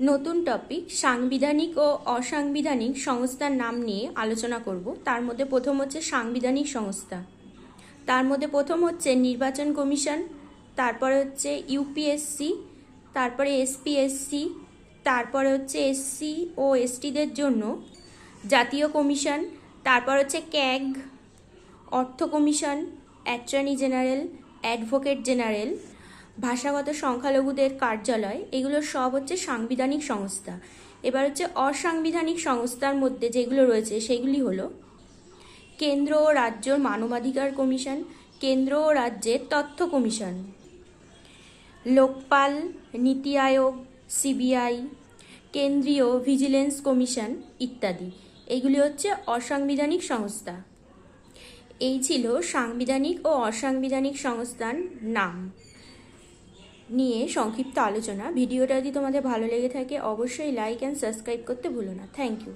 নতুন টপিক সাংবিধানিক ও অসাংবিধানিক সংস্থার নাম নিয়ে আলোচনা করব। তার মধ্যে প্রথম হচ্ছে সাংবিধানিক সংস্থা। তার মধ্যে প্রথম হচ্ছে নির্বাচন কমিশন, তারপরে হচ্ছে ইউপিএসসি তারপরে এসপিএসসি তারপরে হচ্ছে এসসি ও এসটিদের জন্য জাতীয় কমিশন, তারপর হচ্ছে ক্যাগ অর্থ commission, attorney general, advocate general ভাষাগত সংখ্যালঘুদের কার্যালয়, এগুলো সব হচ্ছে সাংবিধানিক সংস্থা। এবার হচ্ছে অসাংবিধানিক সংস্থার মধ্যে যেগুলো রয়েছে, সেগুলি হলো কেন্দ্র ও রাজ্যর মানবাধিকার কমিশন, কেন্দ্র ও রাজ্যের তথ্য কমিশন, লোকপাল নীতি আয়োগ, সিবিআই, কেন্দ্রীয় ভিজিলেন্স কমিশন ইত্যাদি। এগুলি হচ্ছে অসাংবিধানিক সংস্থা। এই ছিল সাংবিধানিক ও অসাংবিধানিক সংস্থার নাম। নিয়ে সংক্ষিপ্ত আলোচনা। ভিডিওটা যদি তোমাদের ভালো লেগে থাকে, অবশ্যই লাইক অ্যান্ড সাবস্ক্রাইব করতে ভুলো না। Thank you